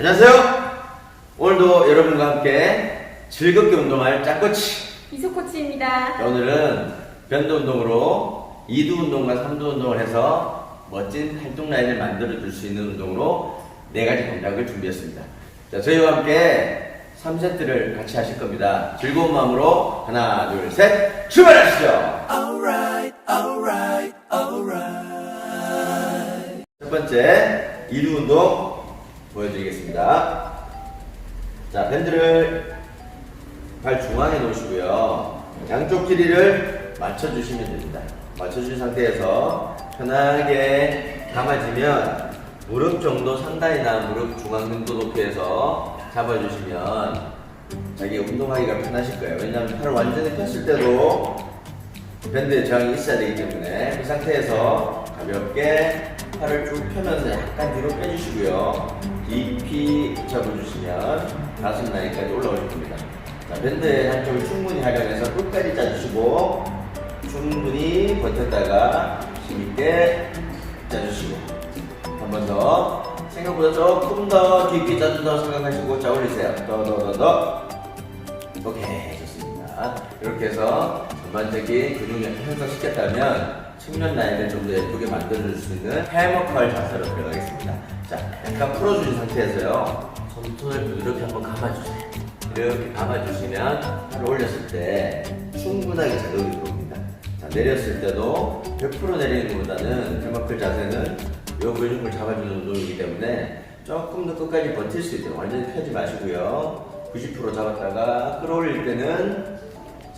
안녕하세요. 오늘도 여러분과 함께 즐겁게 운동할 짱꼬치. 이소 코치입니다. 자, 오늘은 변도 운동으로 2두 운동과 3두 운동을 해서 멋진 활동 라인을 만들어 줄 수 있는 운동으로 네 가지 동작을 준비했습니다. 자, 저희와 함께 3세트를 같이 하실 겁니다. 즐거운 마음으로 하나, 둘, 셋, 출발하시죠! 첫 번째 2두 운동 보여드리겠습니다. 자, 밴드를 발 중앙에 놓으시고요. 양쪽 길이를 맞춰주시면 됩니다. 맞춰준 상태에서 편하게 감아지면 무릎 정도 상단이 나 무릎 중앙 정도 높이에서 잡아주시면 자기가 운동하기가 편하실 거예요. 왜냐하면 팔을 완전히 폈을 때도 밴드에 저항이 있어야 되기 때문에 그 상태에서 가볍게 팔을 쭉 펴면서 약간 뒤로 빼주시고요. 깊이 잡아주시면 가슴 라인까지 올라오실 겁니다. 자, 밴드의 한쪽을 충분히 활용해서 끝까지 짜주시고 충분히 버텼다가 힘있게 짜주시고 한 번 더 생각보다 조금 더 깊이 짜준다고 생각하시고 자 올리세요. 더 더 더 더. 오케이 좋습니다. 이렇게 해서 전반적인 근육을 형성시켰다면 측면 라인을 좀 더 예쁘게 만들어줄 수 있는 해머컬 자세로 들어가겠습니다. 자 약간 풀어주신 상태에서요 손톱을 부드럽게 한번 감아주세요. 이렇게 감아주시면 팔을 올렸을 때 충분하게 자극이 들어옵니다. 자 내렸을 때도 100% 내리는 것보다는 해머컬 자세는 요 근육을 잡아주는 운동이기 때문에 조금 더 끝까지 버틸 수 있도록 완전히 펴지 마시고요. 90% 잡았다가 끌어올릴 때는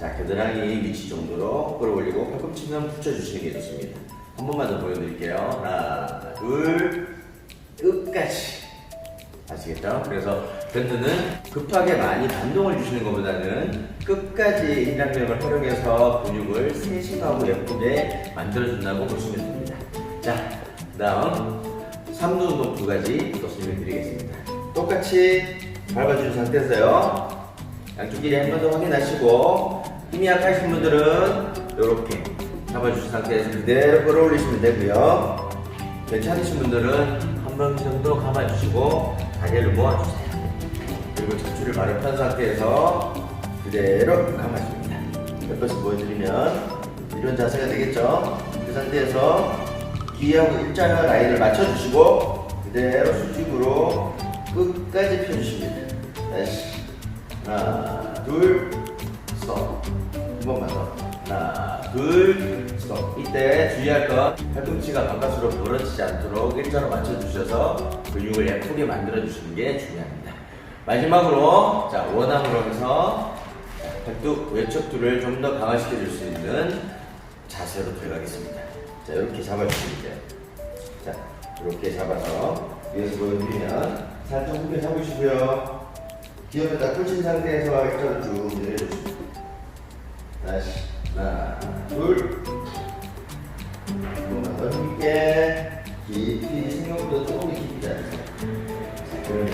자 겨드랑이 위치 정도로 끌어올리고 팔꿈치는 붙여주시는 게 좋습니다. 한 번만 더 보여드릴게요. 하나, 둘, 끝까지. 아시겠죠? 그래서 밴드는 급하게 많이 반동을 주시는 것보다는 끝까지 인장력을 활용해서 근육을 세심하고 예쁘게 만들어준다고 보시면 됩니다. 자, 그 다음 3두 운동 두 가지 또 설명드리겠습니다. 똑같이 밟아주는 상태에서요. 양쪽 길이 한 번 더 확인하시고 힘이 약하신 분들은 이렇게 잡아주신 상태에서 그대로 끌어올리시면 되고요. 괜찮으신 분들은 한 번 정도 감아주시고 다리를 모아주세요. 그리고 척추를 바로 편 상태에서 그대로 감아줍니다. 몇 번씩 보여드리면 이런 자세가 되겠죠? 그 상태에서 귀하고 일자한 라인을 맞춰주시고 그대로 수직으로 끝까지 펴주십니다. 다시 하나 둘 한 번만 더 하나 둘 스톱. 이때 주의할 건 팔꿈치가 바깥으로 벌어지지 않도록 일자로 맞춰주셔서 근육을 예쁘게 만들어주시는 게 중요합니다. 마지막으로 자 원암으로 해서 팔뚝 외척두를 좀 더 강화시켜 줄 수 있는 자세로 들어가겠습니다. 자 이렇게 잡아주시면 돼요. 자 이렇게 잡아서 위에서 보여드리면 살짝 후게 잡으시고요. 기업에다 펼친 상태에서 일자로 쭉 내려주십니 다. 다시 하나, 둘, 한번만 더 힘있게 깊이 생각보다 조금 깊이 잡으세요. 자, 그러면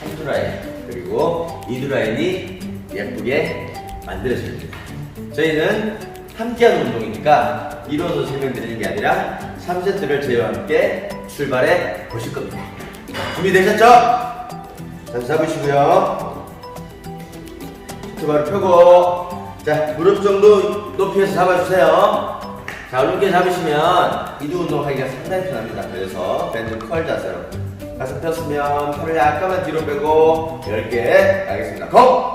3두 라인 그리고 2두 라인이 예쁘게 준비되어집니다 저희는 함께하는 운동이니까 이루어서 설명드리는 게 아니라 3세트를 저희와 함께 출발해 보실 겁니다. 준비되셨죠? 자, 잡으시고요. 두발을 펴고, 자, 무릎 정도 높이에서 잡아주세요. 자, 이렇게 잡으시면 이두 운동하기가 상당히 편합니다. 그래서 밴드 컬 자세로. 가슴 폈으면 팔을 약간만 뒤로 빼고 10개 가겠습니다. 고!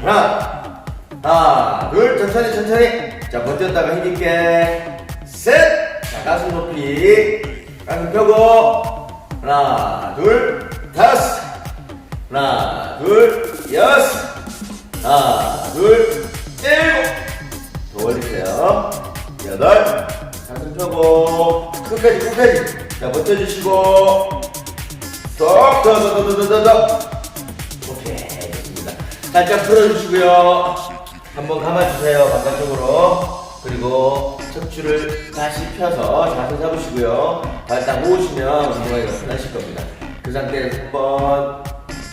하나, 하나, 둘, 천천히, 천천히. 자, 버텼다가 힘있게. 셋! 자, 가슴 높이. 가슴 펴고. 하나, 둘, 다섯. 하나, 둘, 여섯. 하나, 둘, 일곱. 더 올리세요. 여덟. 가슴 펴고. 끝까지, 끝까지. 자, 버텨주시고. 더, 더, 더, 더, 더, 더, 더. 오케이. 좋습니다. 살짝 풀어주시고요. 한번 감아주세요. 바깥쪽으로. 그리고 척추를 다시 펴서 자세 잡으시고요. 발 딱 모으시면 운동하기가 편하실 겁니다. 그 상태에서 한번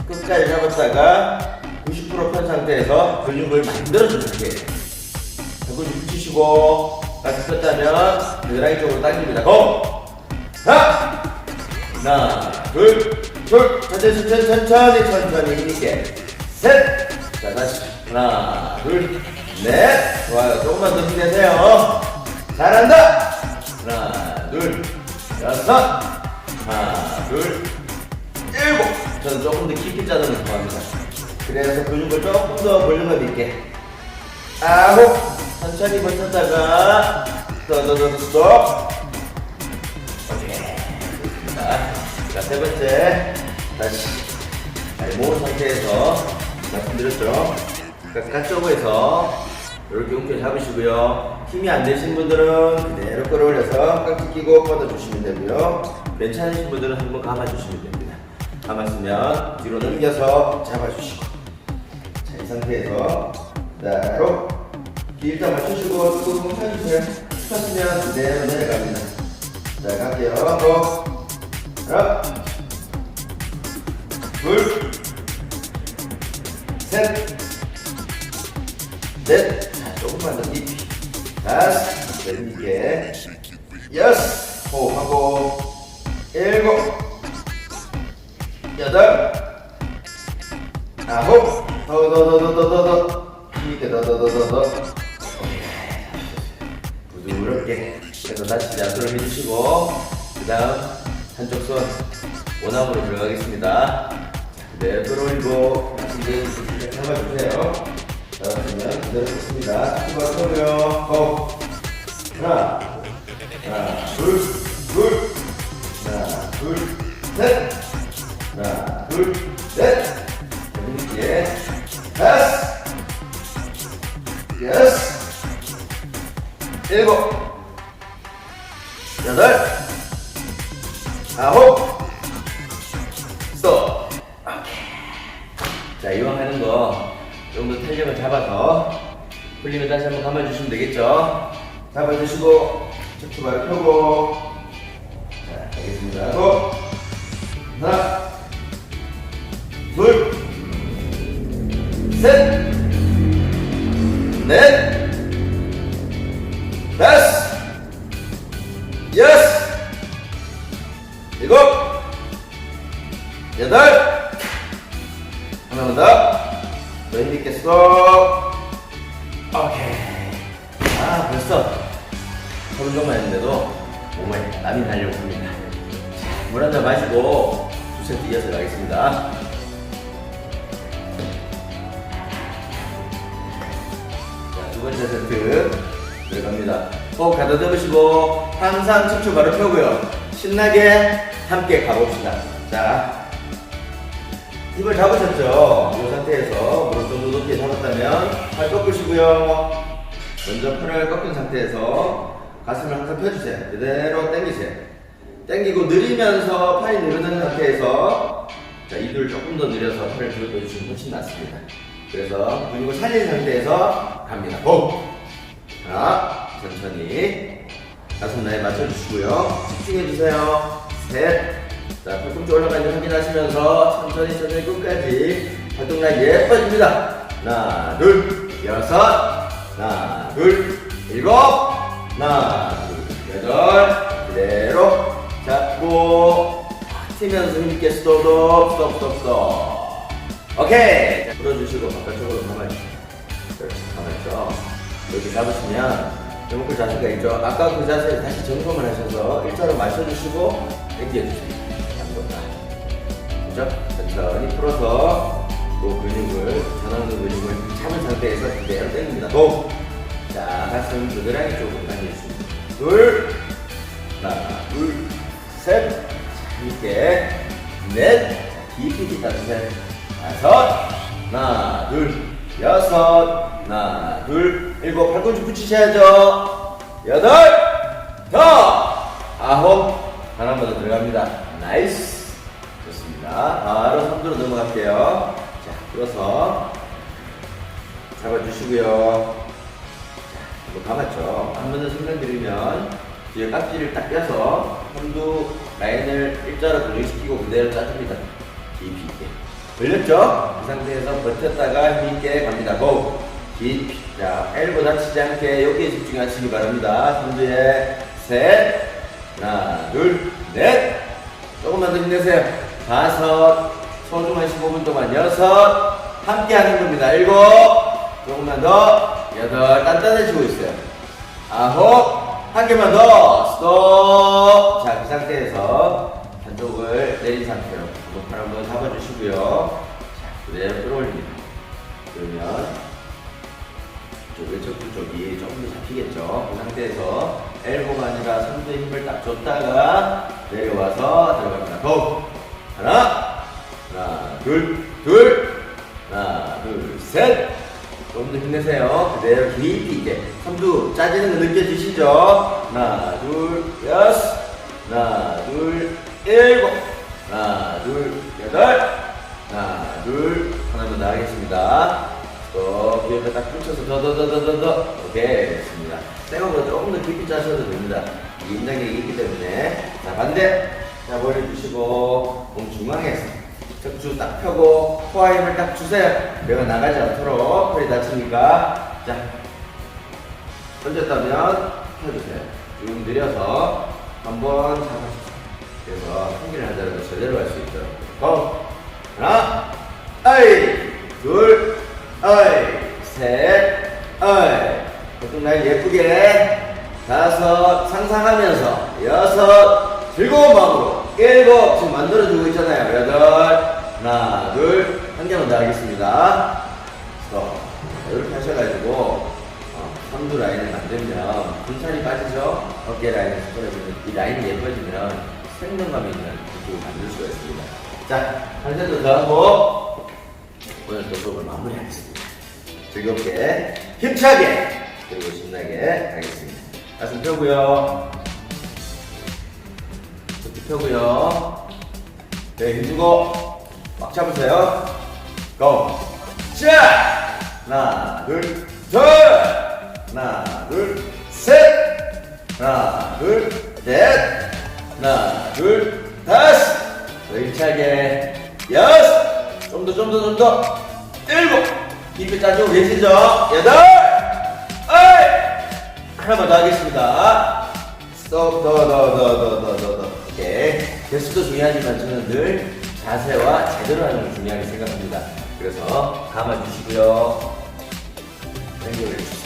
끝까지 잡았다가 90%편 상태에서 근육을 만들어준 상태예요. 배꼽이 붙이시고 다시 폈다면 겨드랑이 쪽으로 당깁니다. 고! 하나! 하나, 둘, 둘, 천천히, 천천히, 천천히, 천천히, 힘있게. 셋! 자, 다시. 하나, 둘, 넷. 좋아요. 조금만 더 힘내세요. 잘한다! 하나, 둘, 여섯. 하나, 둘, 일곱. 저는 조금 더 깊이 짜는 걸 좋아합니다. 그래서 근육을 조금 더 볼륨감 있게. 아홉. 천천히 버텼다가, 더더더 스톱. 오케이. 좋습니다. 자, 세 번째. 다시. 잘 모은 상태에서 말씀드렸죠. 가쪽에서 이렇게 움켜 잡으시고요. 힘이 안 되신 분들은 그대로 끌어올려서 깍지 끼고 뻗어주시면 되고요. 괜찮으신 분들은 한번 감아주시면 됩니다. 감았으면 뒤로 넘겨서 잡아주시고. 상태에서 그대로 길다 맞추시고 뚜껑 펴주세요. 펴시면 그대로 내려갑니다. 자, 갈게요. 하나, 둘, 셋, 넷, 자, 조금만 더 깊이, 다섯, 내리게, 여섯, 호흡하고, 일곱, 여덟, 아홉, 더, 더, 더, 더, 더, 더, 더, 힘있게 더, 더, 더, 더, 더. 부드럽게 그래서 다시 양손을 해주시고 그 다음 한쪽 손 원암으로 들어가겠습니다. 네 끌어올리고 다시 이제 이렇게 잡아주세요. 자 그러면 그대로 좋습니다. 축구가 서고요. 호 하나 하나 둘둘. 하나 둘셋. 하나 둘셋. 다섯 여섯 일곱, 여덟, 아홉, 스톱. 오케이. 자, 이왕 하는 거, 좀더 탄력을 잡아서, 풀리면 다시 한번 감아주시면 되겠죠? 잡아주시고, 척추발 펴고, 자, 가겠습니다. 고! 하나, 세트 이어서 가겠습니다. 자, 두 번째 세트 들어갑니다. 호흡 가다듬으시고 항상 척추 바로 펴고요. 신나게 함께 가봅시다. 자, 힘을 잡으셨죠? 이 상태에서 무릎 정도 높이 잡았다면 팔 꺾으시고요. 먼저 팔을 꺾은 상태에서 가슴을 항상 펴주세요. 그대로 당기세요. 당기고 느리면서 팔이 늘어나는 상태에서 자, 이를 조금 더 늘려서 팔을 뒤로 빼주시면 훨씬 낫습니다. 그래서 근육을 살린 상태에서 갑니다. 호흡! 하나, 천천히. 다섯 나에 맞춰주시고요. 집중해주세요. 셋. 자, 팔꿈치 올라가는지 확인하시면서 천천히 천천히 끝까지 팔뚝라인 예뻐집니다. 하나, 둘, 여섯. 하나, 둘, 일곱. 하나, 둘, 여덟. 그대로 잡고 튀면서 힘있게 스톱, 스톱, 스톱, 스톱. 오케이. 자, 풀어주시고 바깥쪽으로 가만히. 그렇지, 가만있죠. 이렇게 잡으시면 연목골 자세가 있죠. 아까 그 자세 다시 점검을 하셔서 일자로 맞춰주시고 당겨주세요. 한번다 그죠? 천천히 풀어서 그 근육을 전완근 근육을 잡은 상태에서 그대로 당깁니다. 고! 자, 가슴 겨드랑이 쪽으로 당겨주십니다. 둘, 하나, 둘, 셋, 자, 힘있게 넷, 깊이 따주세요. 다섯, 하나, 둘, 여섯, 하나, 둘, 일곱, 팔꿈치 붙이셔야죠. 여덟, 더, 아홉, 하나만 더 들어갑니다. 나이스. 좋습니다. 바로 선두로 넘어갈게요. 자, 풀어서 잡아주시고요. 자, 이거 감았죠? 한 번 더 설명드리면 뒤에 깍지를 딱 껴서 선두 라인을 일자로 고정시키고 그대로 짜줍니다. 깊이 있게. 걸렸죠? 이 상태에서 버텼다가 힘있게 갑니다. 고! 깊이. 자, 엘보 다 치지 않게 여기에 집중하시기 바랍니다. 선두에 셋, 하나, 둘, 넷. 조금만 더 힘내세요. 다섯, 소중한 15분 동안 여섯, 함께 하는 겁니다. 일곱, 조금만 더, 여덟, 단단해지고 있어요. 아홉, 한 개만 더, 스톱. 자, 그 상태에서 한쪽을 내린 상태로 팔 한번 잡아주시고요. 자, 그대로 끌어올립니다. 그러면 쪽 왼쪽 두 쪽이 조금 더 잡히겠죠. 그 상태에서 엘보가 아니라 손의 힘을 딱 줬다가 내려와서 들어갑니다. 고! 하나, 하나, 둘, 둘, 하나, 둘, 셋. 더 힘내세요. 그대로 깊이 이제 손도 짜지는 거 느껴지시죠? 하나, 둘, 여섯, 하나, 둘, 일곱, 하나, 둘, 여덟, 하나, 둘, 하나만 더 하겠습니다. 또 귀에다 딱 붙여서 더 더 더 더 더 더 오케이 됐습니다. 생각보다 조금 더 깊이 짜셔도 됩니다. 이 인장력이 있기 때문에 자 반대 자 머리 주시고 몸 중앙에서 척추 딱 펴고 코어 힘을 딱 주세요. 배가 나가지 않도록 허리 다치니까 자 던졌다면 펴주세요. 쭉 늘려서 한번 잡아주세요. 그래서 한기를 하더라도 제대로 할 수 있도록 고! 하나 아이 둘 아이 셋 아이 보통 날 예쁘게 다섯 상상하면서 여섯 즐거운 마음으로 일곱 지금 만들어주고 있잖아요. 여덟. 하나 둘. 한 개만 더 하겠습니다. 스톱 이렇게 하셔가지고 어, 선두 라인을 만들면 군살이 빠지죠? 어깨 라인을 스토레지면 이 라인이 예뻐지면 생동감 있는 느낌을 만들 수가 있습니다. 자 한 세트 더 하고 오늘 또 수업을 마무리하겠습니다. 즐겁게 힘차게 그리고 신나게 하겠습니다. 가슴 펴고요 펴고요. 네 힘주고 꽉 잡으세요. 고! 자! 하나 둘셋! 하나 둘 셋! 하나 둘 넷! 하나 둘 다섯! 더 힘차게 여섯! 좀 더 좀 더 좀 더! 일곱! 깊이 짜주고 계시죠? 여덟! 아이! 하나만 더 하겠습니다. 스톱 더 더 더 더 더 더 더 오케이 개수도 중요하지만 저는 늘 자세와 제대로 하는 걸 중요하게 생각합니다. 그래서 감아주시고요. 당겨주세요.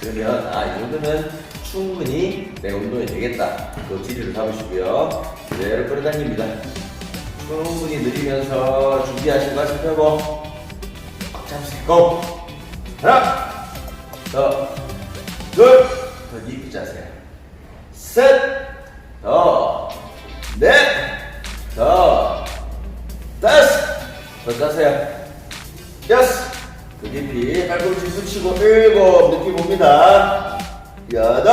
그러면 아 이 정도면 충분히 내 운동이 되겠다. 그 지리를 잡으시고요. 그대로 끌어당깁니다. 충분히 느리면서 준비하시고 가슴 펴고 꽉 잡으세요. 고! 하나 더 둘, 더 깊이 짜세요. 셋, 더, 넷, 더, 다섯, 더 짜세요. 여섯, 더 깊이 팔꿈치 붙이고 일곱, 느낌 옵니다. 여덟,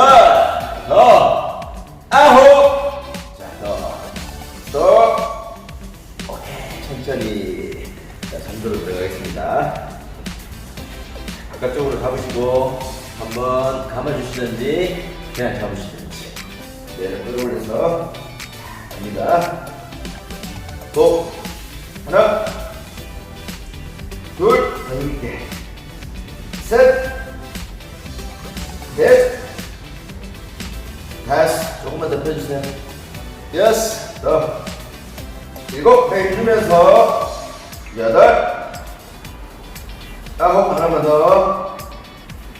더, 아홉, 자, 더, 더, 오케이, 천천히. 자, 잠도로 들어가겠습니다. 바깥쪽으로 잡으시고 한번 감아주시든지 그냥 잡으시든지. 내려 끌어올려서 갑니다. 고 하나 둘 힘있게 셋 넷 다섯. 조금만 더 펴주세요. 여섯 더. 일곱. 배 힘주면서 여덟. 아홉 하나만 더.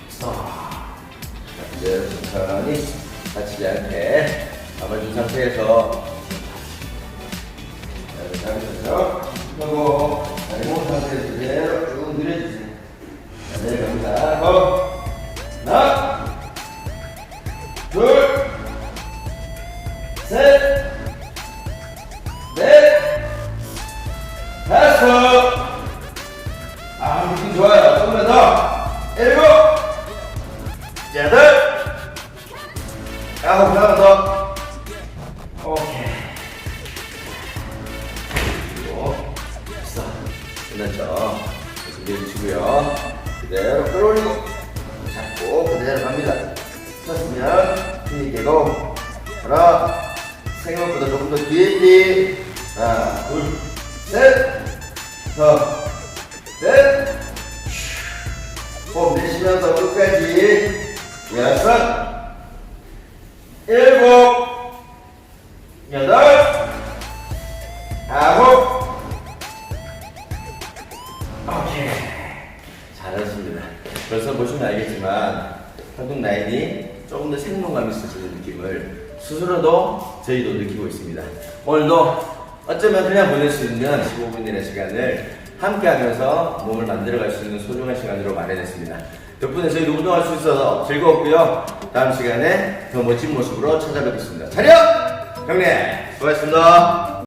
스톱 이제 천천히 다치지 않게 잡아준 상태에서 잡으셔 끝났죠? 준비해 주시고요. 그대로 끌어올리고, 잡고, 그대로 갑니다. 쳤으면, 힘있게 고. 하나, 생각보다 조금 더 길게. 하나, 둘, 셋, 더. 넷, 호흡 내쉬면서 끝까지 여섯, 일곱, 여덟, 벌써 보시면 알겠지만 활동 라인이 조금 더 생동감 있어지는 느낌을 스스로도 저희도 느끼고 있습니다. 오늘도 어쩌면 그냥 보낼 수 있는 15분이라는 시간을 함께 하면서 몸을 만들어갈 수 있는 소중한 시간으로 마련했습니다. 덕분에 저희도 운동할 수 있어서 즐거웠고요. 다음 시간에 더 멋진 모습으로 찾아뵙겠습니다. 차렷! 형님, 수고하셨습니다.